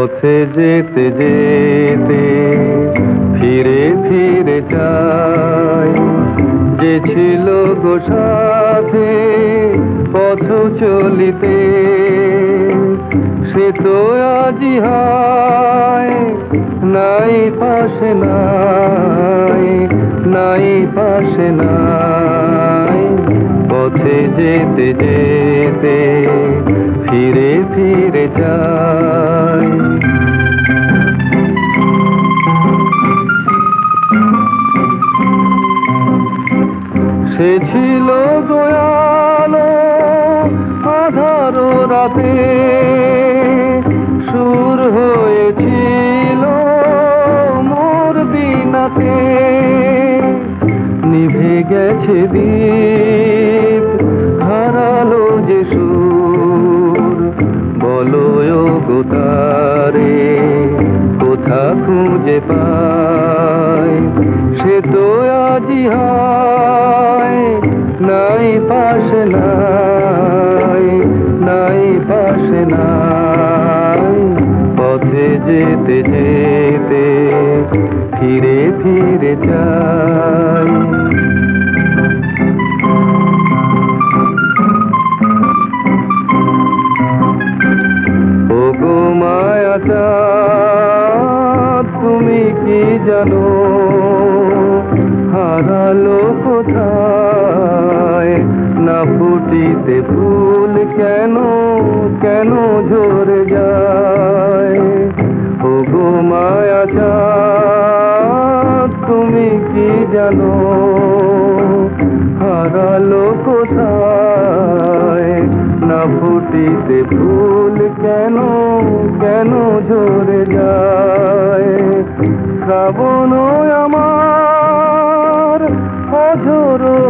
পথে যেতে যেতে ফিরে ফিরে চাই। যে ছিল গো সাথে পথ চলিতে, সে তো আজি নাই পাশে নাই নাই পাশে নাই। পথে যেতে যেতে ফিরে ফিরে যাই সে ছিল দয়ালো আধার রাতে। সুর হয়েছিল মোর বিনাতে। নিভে গেছে দীপ, হারালো যে সুর। বলো গো তারে, কোথা খুঁজে পাই সে তো আজি হায় নাই পাশে নাই নাই পাশে নাই। পথে যেতে যেতে ফিরে ফিরে যাই। মায়া তুমি কি জানো? হারালো কোথায়? না ফুটিতে ফুল কেন কেন ঝরে যায়? ও গো মায়া তুমি কি জানো? হারালো কোথায়? না ফুটিতে ফুল কেন কেন ঝরে যায়? শ্রাবণ আমার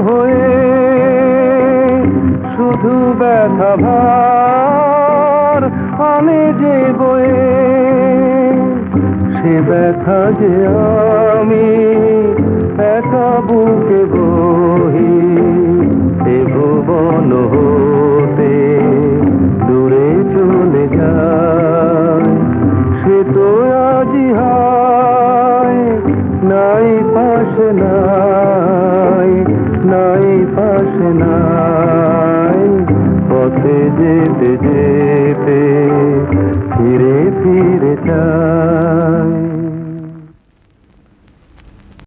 হয়ে শুধু ব্যথা ভার আমি যে বয়ে, সে ব্যথা যে আমি একা বুকে বহি এ ভুবন হতে। দূরে চলে যায় সে তো আজি হায়, নাই পাশে নাই। পথে যেতে যেতে ফিরে ফিরে যায়